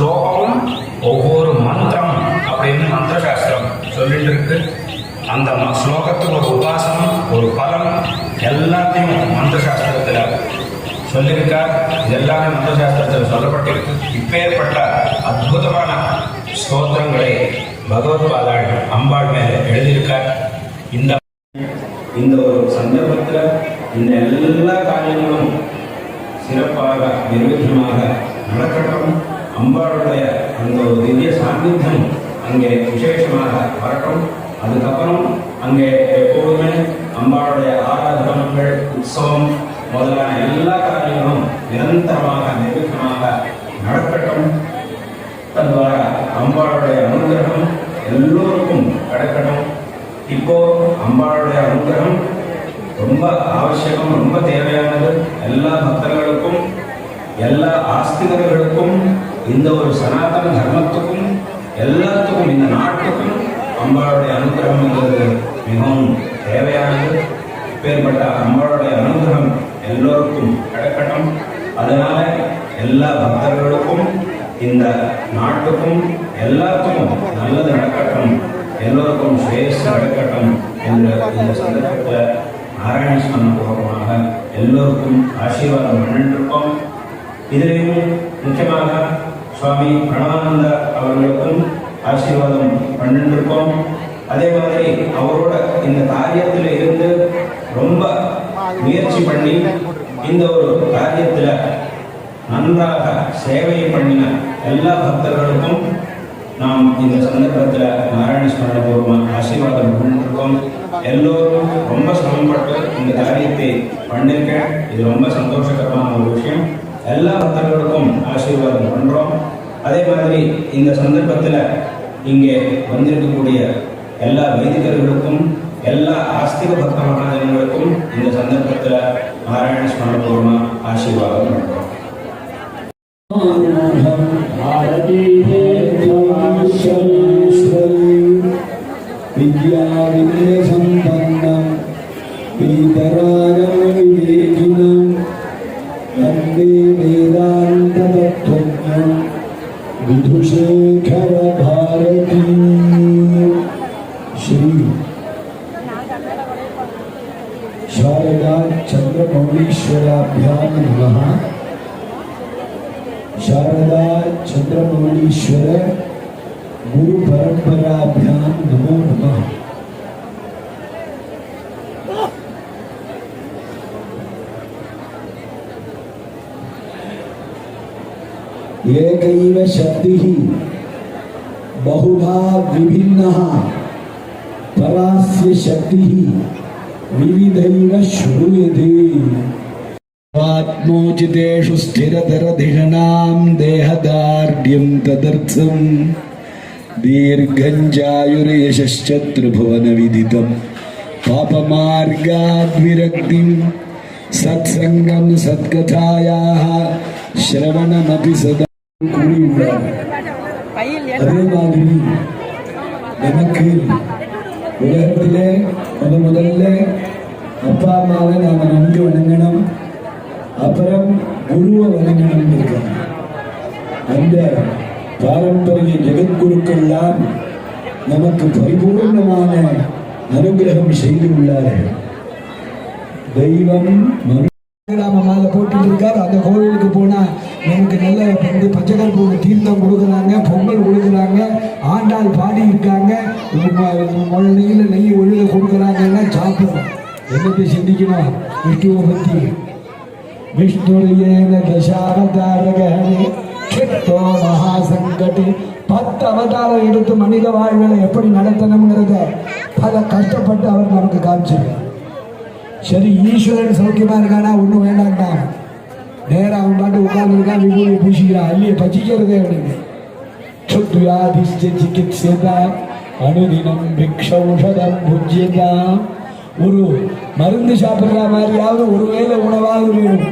ஸ்லோகமும் ஒவ்வொரு மந்திரம் அப்படின்னு மந்திர சாஸ்திரம் சொல்லிட்டு இருக்கு அந்த ம- ஸ்லோகத்துக்கு ஒரு உபாசனம் ஒரு பலம் எல்லாத்தையும் மந்திர சாஸ்திரத்தில் சொல்லியிருக்கார். இது எல்லாமே மந்திர சாஸ்திரத்தில் சொல்லப்பட்டிருக்கு. இப்பேற்பட்ட அற்புதமான ஸ்தோத்திரங்களை பகவத்பாதாள் அம்பாள் மேலே எழுதியிருக்கார். இந்த இந்த ஒரு சந்தர்ப்பத்தில் இந்த எல்லா காரியங்களும் சிறப்பாக நிர்விঘ்னமாக நடக்கட்டும். அம்பாளுடைய அந்த ஒரு திவ்ய சாநித்தியம் அங்கே விசேஷமாக வரட்டும். அதுக்கப்புறம் அங்கே எப்போதுமே அம்பாளுடைய ஆராதனங்கள் உற்சவம் முதலான எல்லா காரியங்களும் நிரந்தரமாக நிர்விഘ്னமாக நடக்கட்டும். தத்வாரா அம்பாளுடைய அனுகிரகம் எல்லோருக்கும் கிடைக்கட்டும் இப்போ அம்பாளுடைய அனுகிரகம் ரொம்ப அவசியம் ரொம்ப தேவையானது. எல்லா பக்தர்களுக்கும் எல்லா ஆஸ்திகர்களுக்கும் இந்த ஒரு சனாதன தர்மத்துக்கும் எல்லாத்துக்கும் இந்த நாட்டுக்கும் அம்பாளுடைய என்பது மிகவும் தேவையானது. இப்பேற்பட்ட அம்பாளுடைய அனுகிரகம் எல்லோருக்கும் கிடைக்கட்டும் அதனால எல்லா பக்தர்களுக்கும் இந்த நாட்டுக்கும் எல்லாத்துக்கும் நல்லது நடக்கட்டும். எல்லோருக்கும் ஸ்ரேயஸ் நடக்கட்டும் என்ற இந்த சந்தர்ப்பத்தில் நாராயணசாமி பூர்வமாக எல்லோருக்கும் ஆசீர்வாதம் பண்ணிருக்கோம் இதிலேயும் முக்கியமாக சுவாமி பிரணவானந்த அவர்களுக்கும் ஆசீர்வாதம் பண்ணிருக்கோம் அதே மாதிரி அவரோட இந்த காரியத்தில் இருந்து ரொம்ப முயற்சி பண்ணி இந்த ஒரு காரியத்தில் நன்றாக சேவையை பண்ணின எல்லா பக்தர்களுக்கும் நாம் இந்த சந்தர்ப்பத்தில் நாராயண ஸ்மரண பூர்வமாக ஆசீர்வாதம் பண்ணிருக்கோம். எல்லோரும் ரொம்ப சிரமப்பட்டு இந்த காரியத்தை பண்ணிருக்கேன். இது ரொம்ப சந்தோஷகரமான ஒரு விஷயம். எல்லா பக்தர்களுக்கும் ஆசீர்வாதம் பண்ணுறோம் அதே மாதிரி இந்த சந்தர்ப்பத்தில் இங்கே வந்திருக்கக்கூடிய எல்லா வைதிகர்களுக்கும் எல்லா ஆஸ்திக பக்த மகாஜனங்களுக்கும் இந்த சந்தர்ப்பத்தில் நாராயண ஸ்மரணபூர்வமாக ஆசீர்வாதம் பண்ணுறோம் வித்யாவின் चन्द्रमौलीश्वर गुरु परंपराभ्याम नमो। नमः एकैव शक्तिः बहुधा विभिन्नः। परास्य शक्तिः विविधैव श्रूयते। आत्मोचितेषु स्थिरतरधिषणां देहदार्ढ्यं तदर्थम् दीर्घञ्जायुरेशश्च त्रिभुवनविदितं पापमार्गाद्विरक्तिं सत्सङ्गं सत्कथायाः श्रवणमपि सदा கூறியுள்ளார் அதே மாதிரி நமக்கு உலகத்திலே முத முதல்ல அப்பா அம்மாவை நாம நன்கு வணங்கணும் அப்புறம் குருவை வணங்கணும் இருக்கிறோம் அந்த பாரம்பரிய ஜெகத்குருக்கெல்லாம் நமக்கு பரிபூர்ணமான அனுகிரகம் செய்து உள்ளார்கள். தெய்வம் மனு போட்டுட்டு இருக்காரு. அந்த கோவிலுக்கு போனா நமக்கு நல்ல வந்து பச்சைக்கருப்பு தீர்த்தம் கொடுக்குறாங்க பொங்கல் கொடுக்குறாங்க ஆண்டாள் பாடி இருக்காங்க. நெய்யில் நெய் ஒழுக கொடுக்குறாங்கன்னா சாப்பிடும் என்னத்தை சிந்திக்கணும்? விஷ்ணுவை பற்றி. விஷ்ணுரியேன தசாவதாரகனே கிட்டோ மகாசங்கடி பத்து அவதாரம் எடுத்து மனித வாழ்வில் எப்படி நடத்தணுங்கிறத பல கஷ்டப்பட்டு அவர் நமக்கு காமிச்சிருக்கார். சரி ஈஸ்வரன் சௌக்கியமா இருக்கானா? ஒன்றும் வேண்டாம்டா. நேரா அவன் பாட்டு உட்கார்ந்துருக்கான் விபூதி பூசிக்கிறான். அல்லிய பச்சிக்கிறதே அவனுக்கு. சுத்வியாதிஷ்ட சிகித்சதா அனுதினம் பிக்ஷ பிக்ஷௌஷதம் புஜ்யதா ஒரு மருந்து சாப்பிடுற மாதிரியாவது ஒருவேளை உணவாக வேணும்.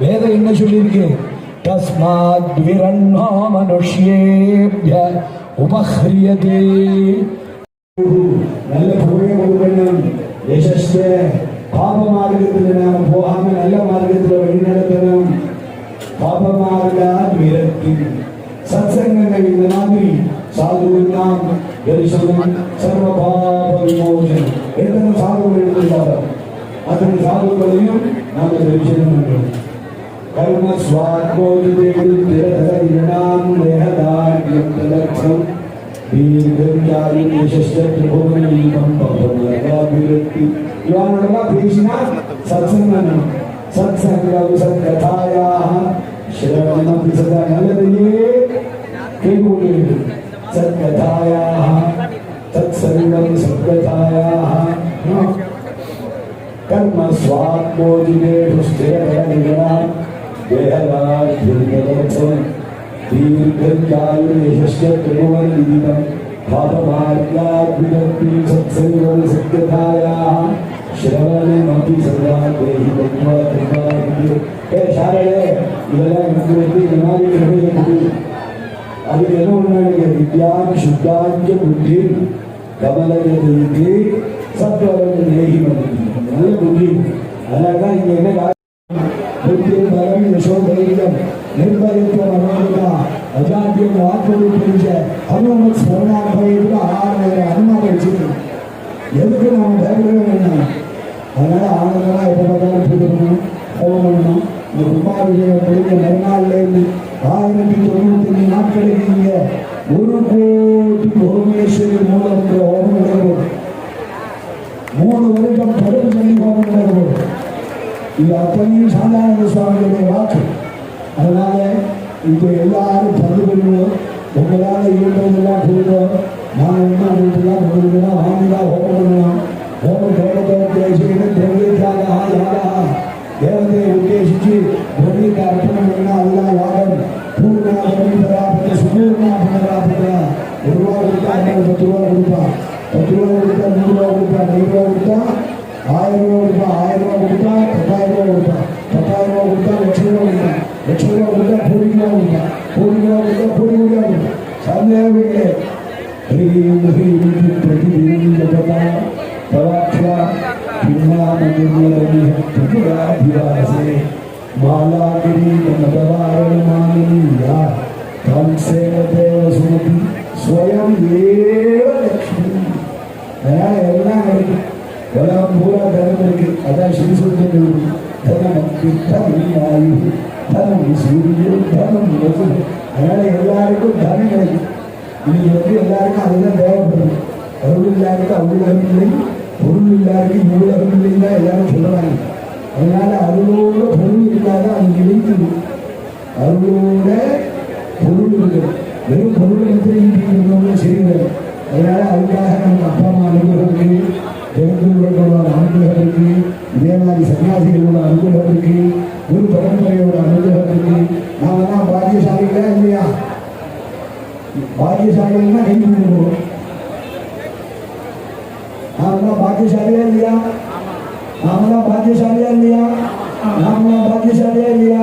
வேதம் என்ன சொல்லியிருக்கேன் தஸ்மாத் விரண்ணோ மனுஷ்யேபிய உபஹ்ரியதே நல்ல புகழை கொடுக்கணும் யசஸ்வ பாப மார்க்கத்தில் நாம் போகாம நல்ல மார்க்கத்தில் வழி நடத்தணும். விரக்தி. சத்சங்கங்கள் இந்த மாதிரி சாதுவில் நாம் ಯೇಸುವಿನ ಸರ್ವ ಪಾಪ ವಿಮೋಚನೆ ಎಂತಹ ಸಾಧುಗಳು ಹೇಳುತ್ತಿದ್ದಾರೆ ಅದನ್ನು ಸಾಧುಗಳಿಯೂ ನಮ್ಮ ವಿಷಯ ಕರ್ಮ ಸ್ವಾತ್ಮೋದಿಗಳು ತಿರಧರಣಾಂ ದೇಹದಾರ್ಢ್ಯಂ ತದರ್ಥಂ ദീർഘചാരി യശസ്ത്രിഭുവനീകം ഭവനീരത്തി ഇവാനുള്ള ദേശിന സത്സംഗം സത്സംഗം സത്കഥായാ ശ്രവണം സദാ നല്ലതിയേ കേൾക്കുകയുള്ളൂ സത്കഥായാ देहराजुन्दोत्सवं दीर्घकालयशस्य त्रिभुवनदीपं भावमार्गाद्विनपि सत्सङ्गं सत्यतायाः श्रवणमपि सदा देहि तत्त्वा कृपाभिः हे शारणे इदलं कृति इमानि कृपयति ಅದಕ್ಕೇನು ಉನ್ನಣಿಗೆ ವಿದ್ಯಾಂ ಶುದ್ಧಾಂಚ ಬುದ್ಧಿ ಕಮಲದ ದೇಹಿ ಸತ್ವವನ್ನು ದೇಹಿ ಬಂದಿದೆ ಎಲ್ಲ ಬುದ್ಧಿ அதனால தான் இங்க என்ன புத்தி பலம் யசோதைரியம் நிர்பயத்துவம் அனுமதிதா அஜாத்தியம் வாக்குறுதி புரிஞ்ச ஹனுமத் ஸ்மரணாபயத்துக்கு ஆறு அனுமானம் வச்சிருக்கோம் எதுக்கு நாம பயப்படவே வேண்டாம் அதனால ஆனந்தமா எப்ப பார்த்தாலும் பூஜை பண்ணணும் ஹோமம் பண்ணணும். இந்த கும்பாபிஷேகம் முடிஞ்ச மறுநாள்ல ஆயிரத்தி தொண்ணூத்தி அஞ்சு நாட்களுக்கு ஒரு கோடி புவனேஸ்வரி மூலம் ஹோமம் மூணு வருடம் இது அத்தனையும் சாந்தானந்த சுவாமியுடைய வாக்கு அதனால இப்போ எல்லாரும் பங்கு பெறுவோம் உங்களால் இயன்றதெல்லாம் கொடுத்தோம் நான் என்ன அப்படிலாம் கொடுக்கலாம் வாங்கிதான் ஹோமம் பண்ணலாம் ஹோமம் தேவதேவதேசிகன் தேவதேசாக யாரா தேவதையை உத்தேசிச்சு பிரமிக்கு அர்ப்பணம் பண்ணா அதுதான் யாகம் பூர்ணா பிரமி பராபத சுபூர்ணா பராபத ஒரு ரூபா கொடுத்தா அவனுக்கு பத்து ரூபா கொடுப்பான் பத்து ரூபா கொடுத்தா நூறு ரூபா கொடுப்பான் நூறு ரூபா கொடுத்தா ஆயிரம் ரூபா கொடுப்பான் ஆயிரம் ரூபா கொடுத்தா பத்தாயிரம் ரூபா கொடுப்பான் பத்தாயிரம் ரூபா கொடுத்தா லட்சம் ரூபா கொடுப்பான் லட்சம் ரூபா கொடுத்தா கோடி ரூபா கொடுப்பான் கோடி ரூபா கொடுத்தா கோடி ரூபா கொடுப்பான் சந்தேகமே கிடையாது ஹ்ரீம் ஹ்ரீம் பிரதிஹ்ரீம் ஜபதா தவாக்ஷா பின்னாமனிர்மலமிஹத்விராதிவாசே மாலாகிரீதமதவாரணமானியா கம்சேன தேவசுமதி ஸ்வயம் ஏவ லக்ஷ்மி அதனால எல்லாம் இருக்கு எல்லாம் பூரா தனம் இருக்கு. அதான் ஸ்ரீசுத்தம் தனம் தனம் தனம் சூரியன் தனம் வசு அதனால எல்லாருக்கும் தனம் கிடைக்கும். இன்னைக்கு வந்து எல்லாருக்கும் அதுதான் தேவைப்படும் அருள் இல்லாருக்கு அருளகம் இல்லை. பொருள் இல்லாருக்கு இவ்வுலகம் இல்லைன்னு தான் எல்லாரும் சொல்லுவாங்க அதனால அருளோட பொருள் இல்லாத அது நிலைக்குது அருளோட பொருள் இருக்குது வெறும் பொருள் இருக்கிறவங்க சரியில்லை அதனால அதுக்காக நம்ம அப்பா அம்மா அனுகிரகம் இருக்கு ஜெகத்துகளோட அனுகிரகம் சன்னியாசிகளோட அனுகிரகத்திற்கு குரு பரம்பரையோட அனுகிரகத்திற்கு இருக்கு பாக்கியசாலிகளா இல்லையா? பாக்கியசாலிகள்னா கை கொடுக்கணும். நாமெல்லாம் பாக்கியசாலியா இல்லையா? நாமெல்லாம் பாக்கியசாலியா இல்லையா? நாமெல்லாம் பாக்கியசாலியா இல்லையா?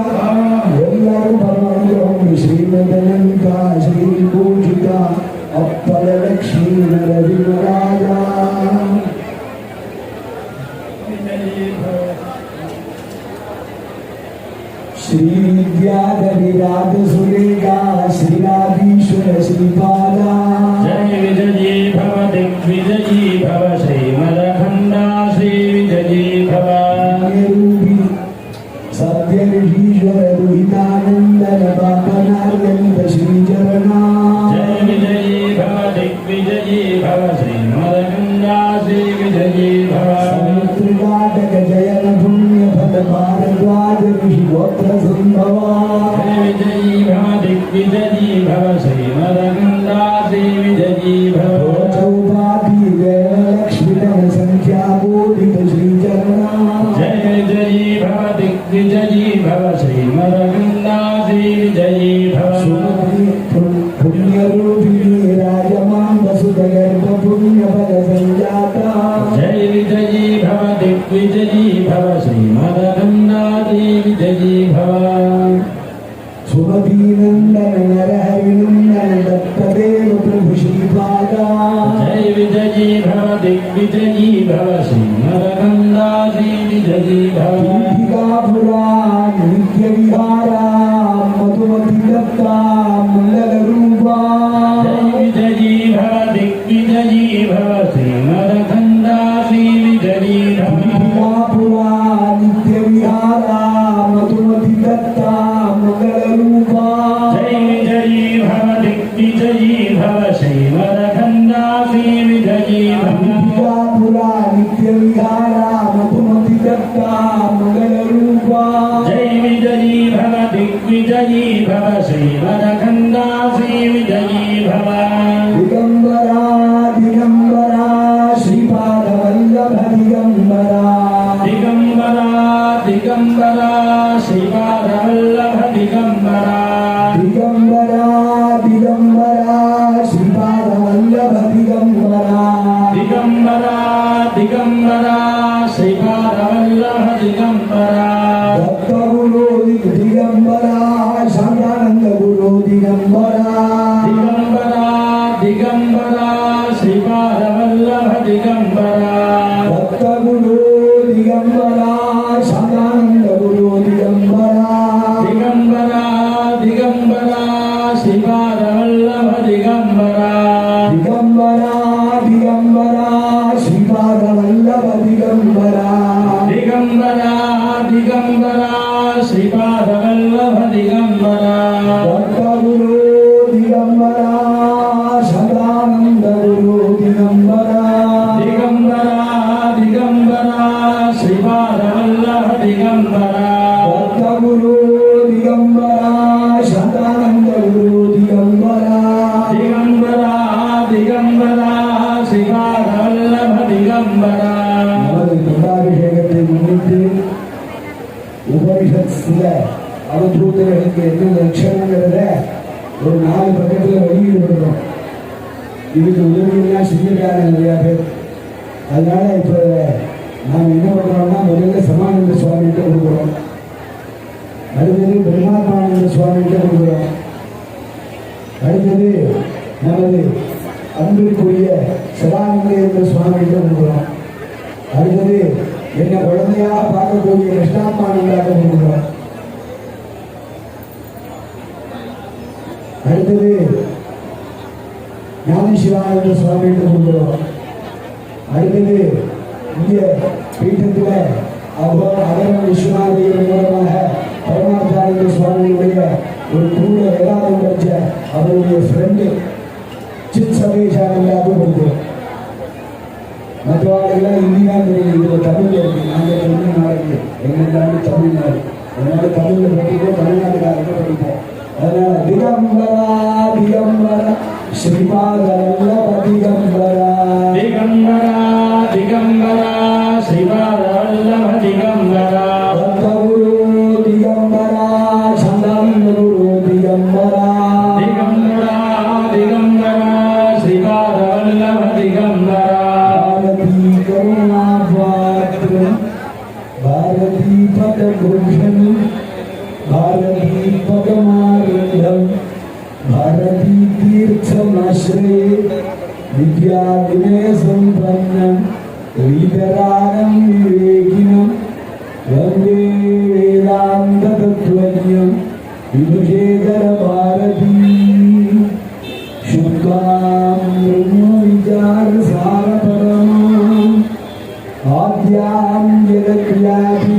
తగులు இதுக்கு உதவிகள்லாம் செஞ்சுருக்காங்க நிறையா பேர் அதனால் இப்போ நாம் என்ன பண்ணுறோம்னா முதல்ல சமானந்த சுவாமிகிட்ட கொடுக்குறோம். அடுத்தது பிரம்மாத்மானந்த சுவாமிகிட்ட கொடுக்குறோம். அடுத்தது நமது அன்பிற்குரிய சதானந்த சுவாமிகிட்ட கொடுக்குறோம். அடுத்தது என்னை குழந்தையாக பார்க்கக்கூடிய கிருஷ்ணாத்மானந்தாக கொடுக்குறோம். அடுத்தது ஞானேஸ்வரா என்று சொல்லிட்டு இருக்கிறோம் அடுத்தது இங்கே பீட்டத்தில் அவர் அதன விஸ்வநாதியின் மூலமாக பரமாச்சாரிய சுவாமியுடைய ஒரு கூட எல்லாரும் கிடைச்ச அவருடைய ஃப்ரெண்டு சித் சமேஷானந்தாக கொடுத்தோம் மற்றவாடெல்லாம் இந்திதான் தெரியுது இதில் தமிழில் இருக்குது நாங்கள் தமிழ்நாடு எங்கள் தமிழ்நாடு அதனால தமிழில் படிக்கிறோம் தமிழ்நாட்டுக்காரங்க படிக்கிறோம் Shri Bhagavad Jaya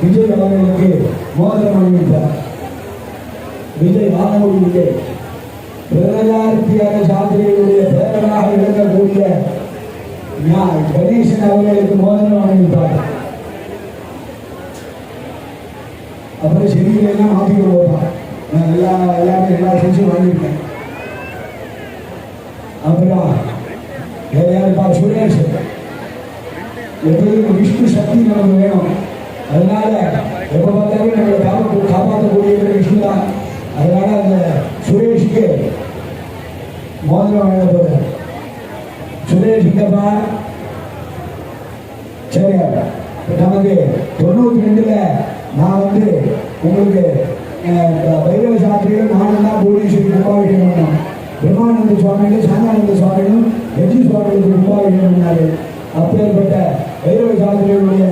விஜய் அவர்களுக்கு மோதிரம் அணிவித்தார் விஜய் ஆலங்குடி விஜய் பிரதமார்த்தியாக சாத்திரிகளுடைய பேரனாக இருக்கக்கூடிய கணேசன் அவர்களுக்கு மோதிரம் அணிவித்தார் அப்புறம் செடிகளெல்லாம் மாற்றி கொடுப்பான் நான் எல்லா எல்லாமே எல்லா செஞ்சும் வாங்கியிருக்கேன். அப்புறம் வேற யாருப்பா சுரேஷ். எப்படியும் விஷ்ணு சக்தி நமக்கு வேணும். அதனால எப்போ பார்த்தாலும் நம்மளை காப்பாற்ற காப்பாற்றக்கூடியவர் விஷயம் தான் அதனால அந்த சுரேஷுக்கு மோதிரம் வாங்க போகிறேன் சுரேஷ் இங்கப்பா சரி நமக்கு தொண்ணூத்தி ரெண்டுல நான் வந்து உங்களுக்கு வைரவ பைரவ நானும் தான் பூர்ணேஸ்வரி கும்பாபிஷேகம் பண்ணோம். பிரம்மானந்த சுவாமிகள் சாந்தானந்த சுவாமிகளும் எஜி சுவாமிகளுக்கு கும்பாபிஷேகம் பண்ணாரு அப்பேற்பட்ட வைரவ சாஸ்திரிகளுடைய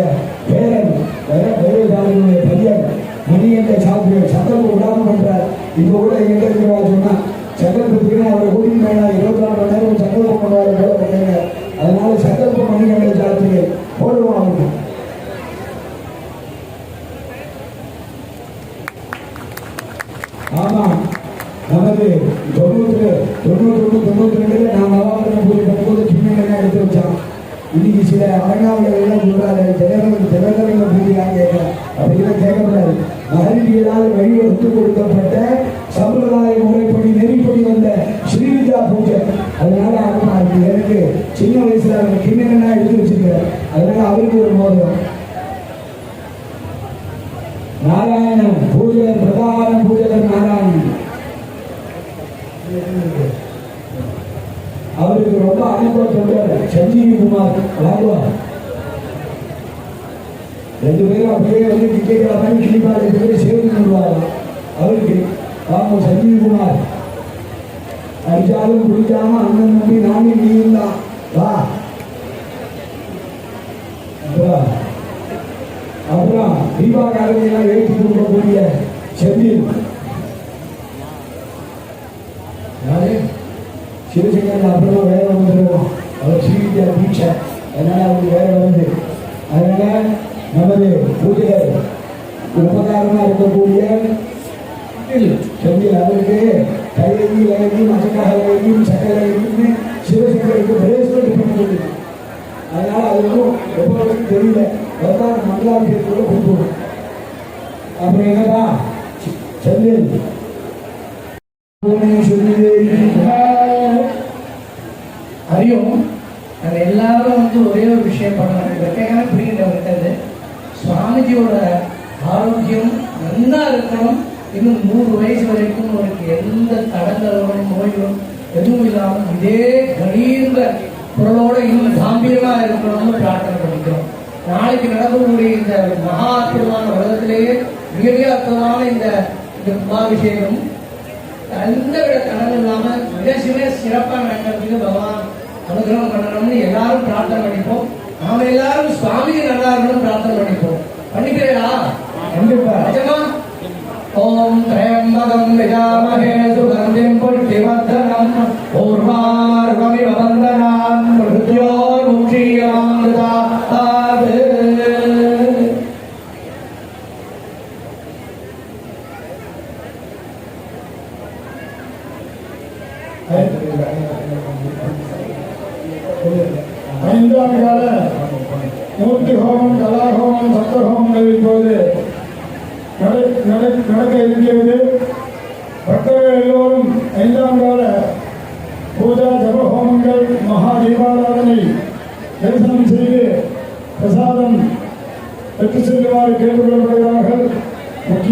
பேரன் பைர- பையன் மணிகண்ட சாஸ்திரிகள் சந்தர்ப்பம் விடாம பண்றார். இப்போ கூட எங்க இருக்கிறவா சொன்னா சங்கல்பத்துக்கு அவரை கூட்டிட்டு போனா இருபத்தி நாலு மணி நேரம் பண்ணுவாரு போல அதனால சங்கல்ப மணிகண்ட சாஸ்திரிகள் போடுவோம் அவருக்கு. ஆமா நமக்கு தொண்ணூத்தி தொண்ணூத்தி ஒண்ணு ரெண்டுல நான் நவாபுரம் பூஜை பண்ணும்போது கிண்ணங்கள்லாம் எடுத்து வச்சான். இன்னைக்கு சில அலங்காவலர்கள் எல்லாம் சொல்றாரு. தினகரன் தினகரன் மகரிஷிகளால் வழிவகுத்து கொடுக்கப்பட்ட சம்பிரதாய முறைப்படி நெறிப்படி வந்த ஸ்ரீவித்யா பூஜை. அதனால அவங்க இருக்கு. எனக்கு சின்ன வயசுல அவங்க கிண்ணங்கள்லாம் எடுத்து வச்சிருக்கிறேன் அதனால அவருக்கு ஒரு மோதிரம். நாராயணன் பூஜகர் பிரதான பூஜகர் நாராயணன். அவருக்கு ரொம்ப அனுபவம் சொல்றாரு சஞ்சீவி குமார். ராகுவா ரெண்டு பேரும் அப்படியே வந்து டிக்கெட் மாதிரி கிளிப்பா ரெண்டு சேர்ந்து கொள்வாங்க அவருக்கு பாம்பு சஞ்சீவ்குமார். அடிச்சாலும் குடிச்சாம அண்ணன் நம்பி நானே நீ இருந்தான் வா. அப்புறம் அப்புறம் தீபாவளியெல்லாம் எழுதி கொடுக்கக்கூடிய செந்தில். யாரு? சிவசங்கர் அப்புறமா வேலை வந்துருவோம் அவர் ஸ்ரீவித்யா தீட்சை அதனால அவருக்கு வேலை வருது அதனால நமது பூஜைகள் உபகாரமா இருக்கக்கூடிய செந்தில். அவருக்கு கைலகி லகி மச்சக்காக இலகியும் சிவசங்கருக்கு பிரேஸ்மெண்ட் பண்ண முடியும் அதனால அது ஒன்றும் எப்போதும் தெரியல. வந்தால் மங்களாபிஷேகத்தோட கொடுத்துருவோம் அப்புறம் என்னடா செந்தில். அறியும் நாங்கள் எல்லாரும் வந்து ஒரே ஒரு விஷயம் பண்ணணும். வெக்கையான புரியுது விட்டது சுவாமிஜியோட ஆரோக்கியம் நல்லா இருக்கணும். இன்னும் நூறு வயசு வரைக்கும் அவருக்கு எந்த தடங்களும் நோய்களும் எதுவும் இல்லாமல் இதே கணீர்ந்த குரலோட இன்னும் காம்பீரமா இருக்கணும்னு பிரார்த்தனை பண்ணிக்கிறோம். நாளைக்கு நடக்கக்கூடிய இந்த மகா அற்புதமான உலகத்திலேயே மிக அற்புதமான இந்த இந்த கும்பாபிஷேகம் எந்த விட தடங்கள் இல்லாமல் மிக சிறப்பாக நடக்கிறதுக்கு பகவான் அனுகிரகம் பண்ணணும்னு எல்லாரும் பிரார்த்தனை பண்ணிப்போம். நாம எல்லாரும் சுவாமி நல்லா இருக்கணும் பிரார்த்தனை பண்ணிப்போம் பண்ணிக்கிறீங்களா கண்டிப்பா நிஜமா ஓம் திரையம்பகம் விஜாமகே சுகந்திம் புஷ்டிவர்தனம் பூர்வார்வமிவ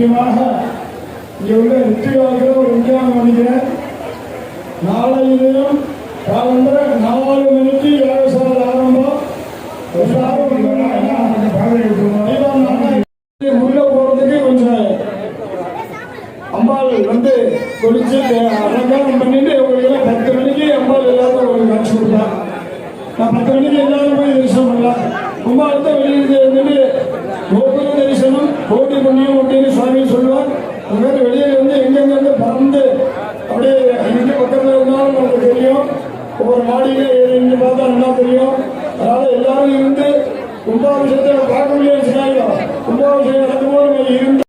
முக்கியமாக இங்கே உள்ள நித்தியவாக்கில் ஒரு முக்கியமான நினைக்கிறேன் தினம் காலம்பர நாலு மணிக்கு யாகசாலை ஆரம்பம். உள்ள போறதுக்கு கொஞ்சம் அம்பாள் வந்து குளிச்சு அலங்காரம் பண்ணிட்டு உங்களுக்கு பத்து மணிக்கு அம்பாள் எல்லாரும் ஒரு காட்சி நான் பத்து மணிக்கு எல்லாரும் போய் தரிசனம் பண்ணலாம். ரொம்ப அடுத்த வெளியே இருந்துட்டு கோபுர தரிசனம் கோடி புண்ணியம் அப்படின்னு சுவாமி சொல்லுவார் அது மாதிரி வெளியே வந்து எங்கெங்க பறந்து அப்படியே எங்க பக்கத்துல இருந்தாலும் நமக்கு தெரியும். ஒவ்வொரு மாடியில இருந்து பார்த்தா நல்லா தெரியும். அதனால எல்லாரும் இருந்து கும்பாபிஷேகத்தை பார்க்க முடியாது கும்பாபிஷேகம் நடக்கும்போது இருந்து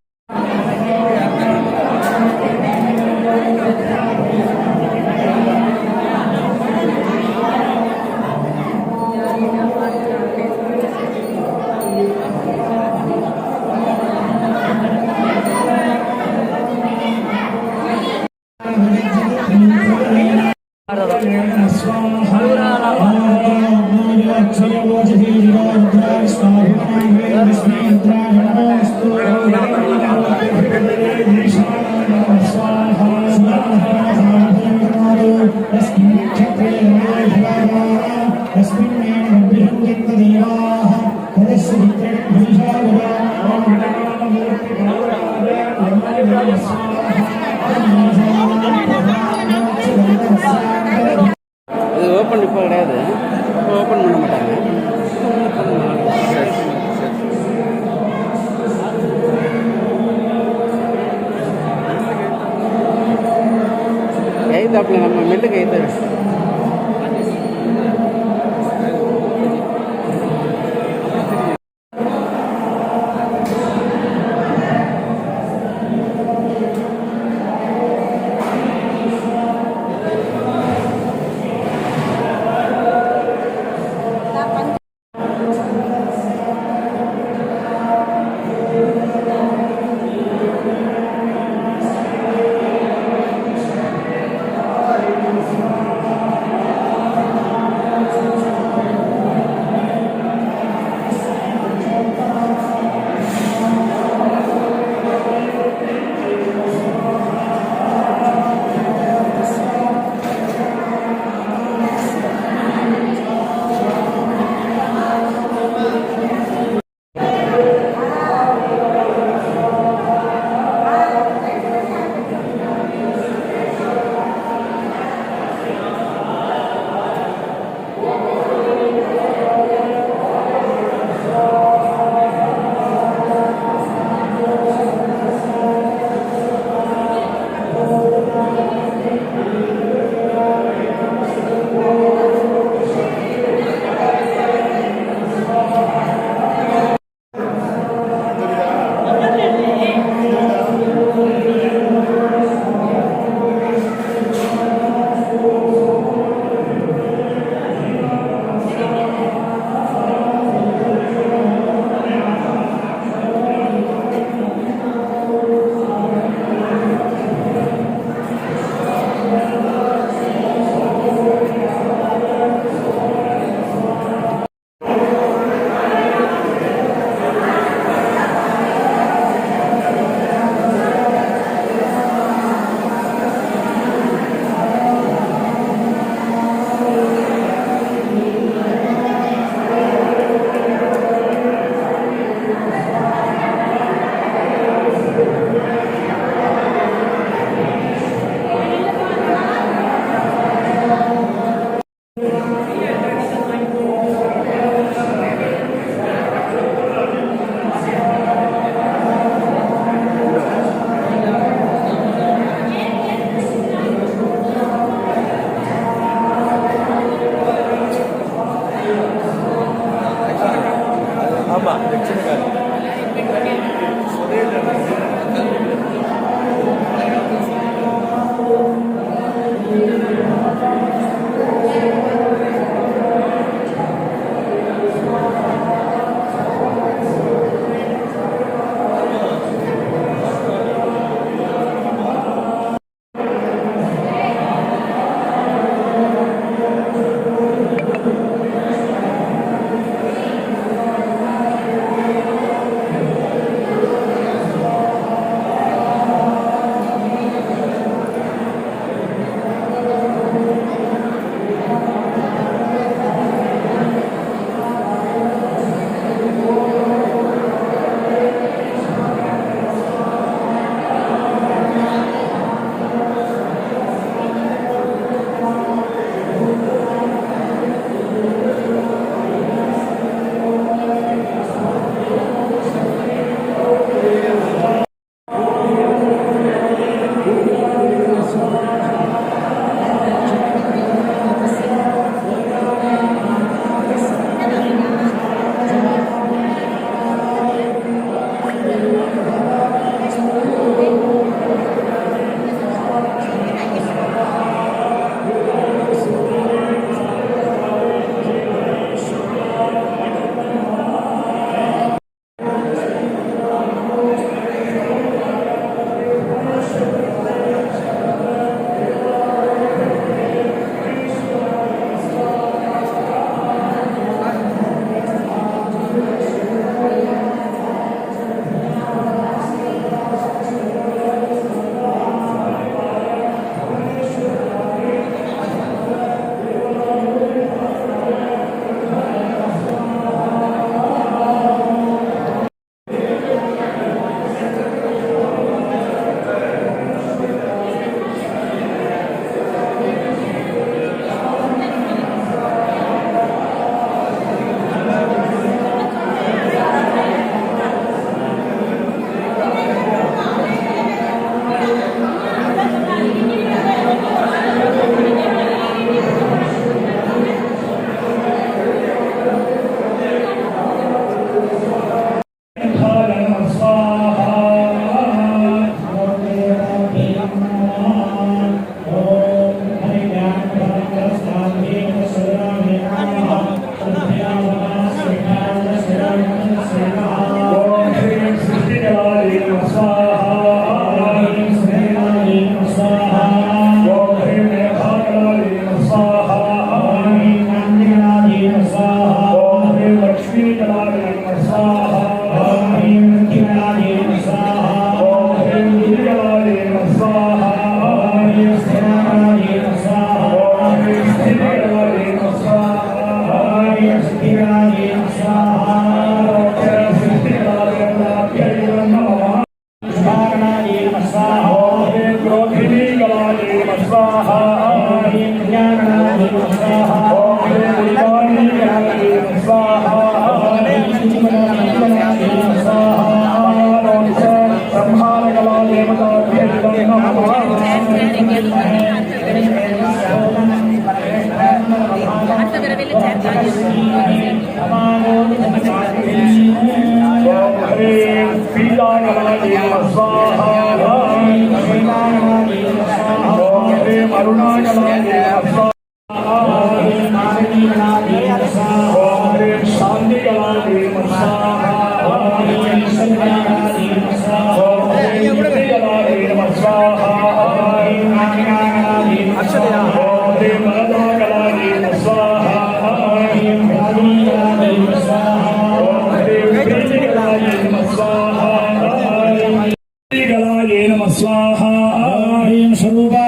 ಸ್ವರೂಪ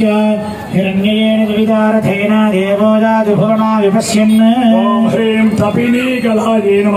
च हिरण्येन द्विदारथेन देवो दादुभुवना विपश्यन् ॐ ह्रीं तपिनीकलायेन